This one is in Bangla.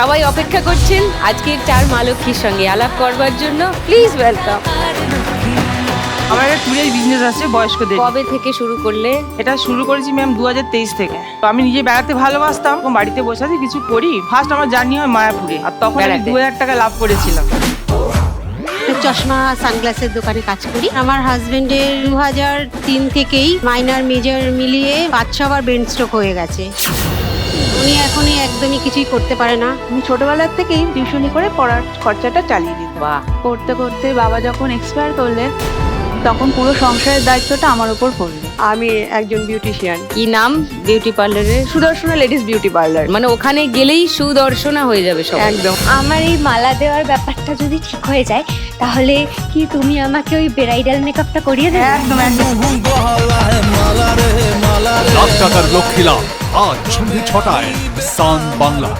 সবাই অপেক্ষা করছেন আজকে চার মা লক্ষ্মীর সঙ্গে আলাপ করবার জন্য। প্লিজ ওয়েলকাম আমার একটা ট্যুরের বিজনেস আছে বয়স্কদের। কবে থেকে শুরু করলে? এটা শুরু করেছি ম্যাম দু হাজার তেইশ থেকে। তো আমি নিজে বেড়াতে ভালোবাসতাম বাড়িতে বসে আছি কিছু করি। ফার্স্ট আমার জার্নি হয় মায়াপুরে আর তখন আমি দু হাজার টাকা লাভ করেছিলাম। চশমা সানগ্লাসের দোকানে কাজ করি। আমার হাজবেন্ডের দু হাজার তিন থেকেই মাইনার মেজর মিলিয়ে পাঁচ ছবার ব্রেন স্ট্রোক হয়ে গেছে। উনি এখনই একদমই কিছুই করতে পারে না। আমি ছোটবেলার থেকেই টিউশনি করে পড়ার খরচাটা চালিয়ে দিই বাহ। করতে করতে বাবা যখন এক্সপায়ার করলেন তখন পুরো সংসারের দায়িত্বটা আমার উপর পড়ল। আমি একজন বিউটিশিয়ান কি নাম? বিউটি পার্লারের সুদর্শনা লেডিস বিউটি পার্লার মানে ওখানে গেলেই সুদর্শনা হয়ে যাবে সব একদম। আমার এই মালা দেওয়ার ব্যাপারটা যদি ঠিক হয়ে যায় তাহলে কি তুমি আমাকে ওই ব্রাইডাল মেকআপটা করিয়ে দেবে? একদম একদম। টাকার লক্ষ্মীলা আজ সন্ধে ছটায় সান বাংলা।